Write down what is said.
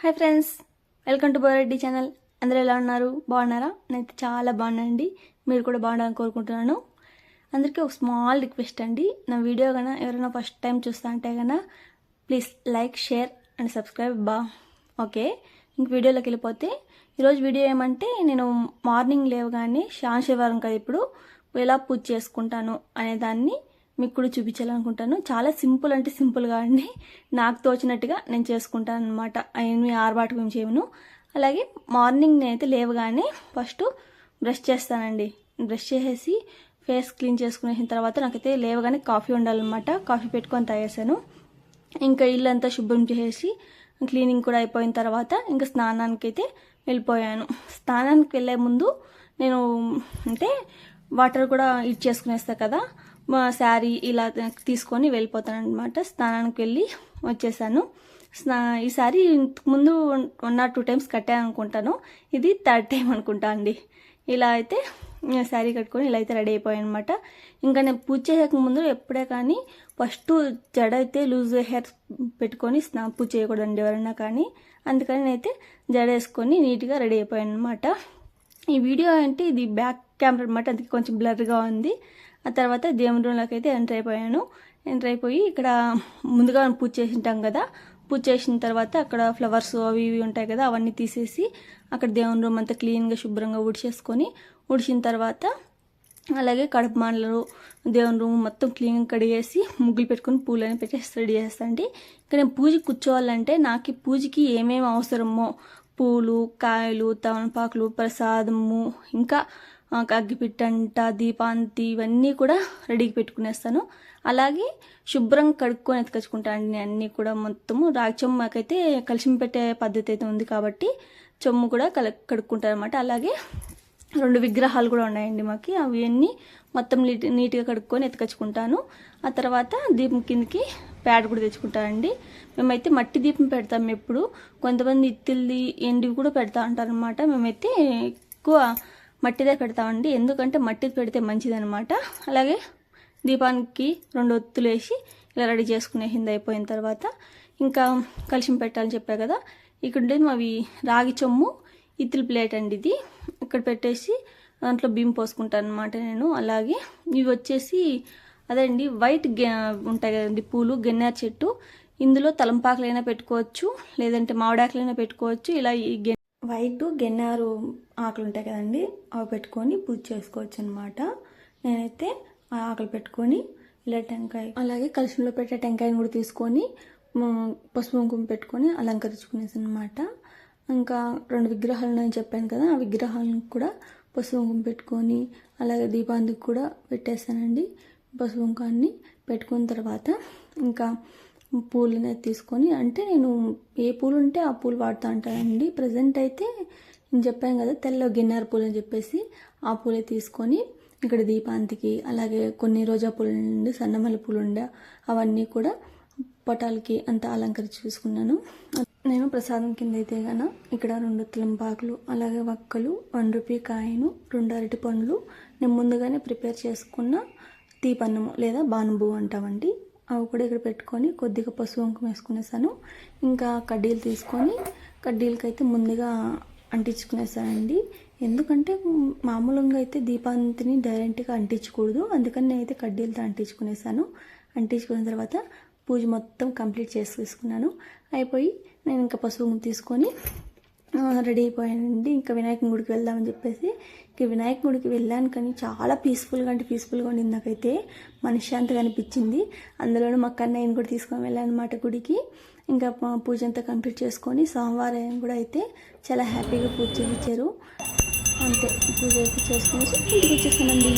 Hi friends welcome to Boreddy channel. అందరూ ఎలా ఉన్నారు? బాగున్నారా? నేనైతే చాలా బాగున్నానండి. మీరు కూడా బాగుండాలని కోరుకుంటున్నాను. అందరికీ ఒక స్మాల్ రిక్వెస్ట్ అండి. నా వీడియో కన్నా ఎవరైనా ఫస్ట్ టైం చూస్తా అంటే కన్నా please like share and subscribe బా. ఓకే ఇంక వీడియోలోకి వెళ్ళిపోతే ఈరోజు వీడియో ఏమంటే నేను మార్నింగ్ లేవగానే శాన్ కదా ఇప్పుడు ఎలా పూజ చేసుకుంటాను అనే దాన్ని మీకు కూడా చూపించాలనుకుంటాను. చాలా సింపుల్ అంటే సింపుల్గా అండి. నాకు తోచినట్టుగా నేను చేసుకుంటాను అనమాట అవన్నీ ఆర్బాటు మేము చేయను. అలాగే మార్నింగ్ నేనైతే లేవగానే ఫస్ట్ బ్రష్ చేస్తానండి. బ్రష్ చేసేసి ఫేస్ క్లీన్ చేసుకునేసిన తర్వాత నాకైతే లేవగానే కాఫీ ఉండాలన్నమాట కాఫీ పెట్టుకొని తాగేసాను ఇంకా ఇల్లు అంతా శుభ్రం చేసేసి క్లీనింగ్ కూడా అయిపోయిన తర్వాత ఇంకా స్నానానికి అయితే వెళ్ళిపోయాను. స్నానానికి వెళ్ళే ముందు నేను అంటే వాటర్ కూడా ఇచ్చేసుకునేస్తా కదా. శారీ ఇలా తీసుకొని వెళ్ళిపోతాను అనమాట స్నానానికి వెళ్ళి వచ్చేసాను. స్నా ఈసారి ఇంతకు ముందు వన్ ఆర్ టూ టైమ్స్ కట్టాను అనుకుంటాను. ఇది థర్డ్ టైం అనుకుంటా అండి. ఇలా అయితే శారీ కట్టుకొని ఇలా అయితే రెడీ అయిపోయాను అనమాట ఇంకా నేను పూజ చేసే ముందు ఎప్పుడే కానీ ఫస్ట్ జడ అయితే లూజ్ హెయిర్ పెట్టుకొని స్నా పూజ చేయకూడదండి ఎవరైనా కానీ. అందుకని నేనైతే జడ వేసుకొని నీట్గా రెడీ అయిపోయాను అనమాట ఈ వీడియో అంటే ఇది బ్యాక్ కెమెరా అనమాట అందుకే కొంచెం బ్లర్గా ఉంది. ఆ తర్వాత దేవుని రూమ్లోకి అయితే ఎంటర్ అయిపోయాను. ఎంటర్ అయిపోయి ఇక్కడ ముందుగా పూజ చేసింటాం కదా. పూజ చేసిన తర్వాత అక్కడ ఫ్లవర్స్ అవి ఇవి ఉంటాయి కదా అవన్నీ తీసేసి అక్కడ దేవుని రూమ్ అంతా క్లీన్గా శుభ్రంగా ఉడిచేసుకొని ఉడిచిన తర్వాత అలాగే కడుపు దేవుని రూమ్ మొత్తం క్లీన్గా కడిగేసి ముగ్గులు పెట్టుకొని పూలని పెట్టేసి రెడీ చేస్తాండి ఇక్కడ నేను పూజ కూర్చోవాలంటే నాకు పూజకి ఏమేమి అవసరమో పూలు కాయలు తమలపాకులు ప్రసాదము ఇంకా అగ్గిపిట్టంట దీపాంతి ఇవన్నీ కూడా రెడీకి పెట్టుకునేస్తాను. అలాగే శుభ్రం కడుక్కొని ఎత్తుకొచ్చుకుంటాను అండి అన్నీ కూడా మొత్తము. రాగి చెమ్మకైతే కలిసి పెట్టే పద్ధతి అయితే ఉంది కాబట్టి చెమ్ము కూడా కల కడుక్కుంటారు అనమాట అలాగే రెండు విగ్రహాలు కూడా ఉన్నాయండి మాకు. అవన్నీ మొత్తం నీట్ నీట్గా కడుక్కొని ఎత్తుకొచ్చుకుంటాను. ఆ తర్వాత దీపం కిందకి ప్యాడ్ కూడా తెచ్చుకుంటారండి. మేమైతే మట్టి దీపం పెడతాం ఎప్పుడు. కొంతమంది ఇత్తిల్ది ఎండివి కూడా పెడతా ఉంటారనమాట మేమైతే ఎక్కువ మట్టిదే పెడతామండి. ఎందుకంటే మట్టిది పెడితే మంచిదనమాట అలాగే దీపానికి రెండు ఒత్తులు వేసి ఇలా రెడీ చేసుకునే హింద అయిపోయిన తర్వాత ఇంకా కలిసి పెట్టాలని చెప్పా కదా. ఇక్కడ ఉండేది మావి రాగి చొమ్ము ఇత్తుల ప్లేట్ అండి ఇది. ఇక్కడ పెట్టేసి దాంట్లో బియ్యం పోసుకుంటాను అనమాట నేను. అలాగే ఇవి వచ్చేసి అదే అండి వైట్ గె ఉంటాయి కదండి పూలు గెన్నెర చెట్టు. ఇందులో తలంపాకులైనా పెట్టుకోవచ్చు లేదంటే మామిడాకులైనా పెట్టుకోవచ్చు. ఇలా ఈ గె వైట్ గెన్నారు ఆకులు ఉంటాయి కదండి అవి పెట్టుకొని పూజ చేసుకోవచ్చు అనమాట నేనైతే ఆ ఆకులు పెట్టుకొని ఇలా టెంకాయ అలాగే కలుషంలో పెట్టే టెంకాయని కూడా తీసుకొని పసుపు కుంకుమ పెట్టుకొని అలంకరించుకునేసి అనమాట ఇంకా రెండు విగ్రహాలు నేను చెప్పాను కదా ఆ విగ్రహాలను కూడా పసుపు కుంకుమ పెట్టుకొని అలాగే దీపానికి కూడా పెట్టేస్తానండి పసుపు పెట్టుకున్న తర్వాత ఇంకా పూలని తీసుకొని అంటే నేను ఏ పూలు ఉంటే ఆ పూలు వాడుతూ ఉంటానండి ప్రజెంట్ అయితే నేను చెప్పాను కదా తెల్ల గిన్నెర పూలు అని చెప్పేసి ఆ పూలే తీసుకొని ఇక్కడ దీపాంతికి అలాగే కొన్ని రోజా పూలు ఉండి సన్నమల్లి పూలు ఉండే అవన్నీ కూడా పటాలకి అంతా అలంకరించి చూసుకున్నాను. నేను ప్రసాదం కింద అయితే గన ఇక్కడ రెండు తులంపాకులు అలాగే వక్కలు వన్ రూపీ కాయను రెండు అరటి పండ్లు నేను ముందుగానే ప్రిపేర్ చేసుకున్న తీపన్నము లేదా బానుబు అంటామండి. అవి కూడా ఇక్కడ పెట్టుకొని కొద్దిగా పసుపు వంకం వేసుకునేసాను. ఇంకా కడ్డీలు తీసుకొని కడ్డీలకి అయితే ముందుగా అంటించుకునేసానండి. ఎందుకంటే మామూలుగా అయితే దీపాంతిని డైరెక్ట్గా అంటించకూడదు. అందుకని నేనైతే కడ్డీలతో అంటించుకునేసాను. అంటించుకున్న తర్వాత పూజ మొత్తం కంప్లీట్ చేసేసుకున్నాను. అయిపోయి నేను ఇంకా పసుపు తీసుకొని రెడీ అయిపోయానండి. ఇంకా వినాయకుని గుడికి వెళ్దామని చెప్పేసి ఇక వినాయక గుడికి వెళ్ళాను కానీ చాలా పీస్ఫుల్గా అంటే పీస్ఫుల్గా ఉండింది నాకైతే. మనశ్శాంతిగా అనిపించింది. అందులోనూ మా కన్నయ్యని కూడా తీసుకొని వెళ్ళాను అనమాట గుడికి. ఇంకా పూజ అంతా కంప్లీట్ చేసుకొని సోమవారం కూడా అయితే చాలా హ్యాపీగా పూజ చేయించారు. అంతే పూజ అయితే చేసుకొని ఇంటికి వచ్చేసానండి.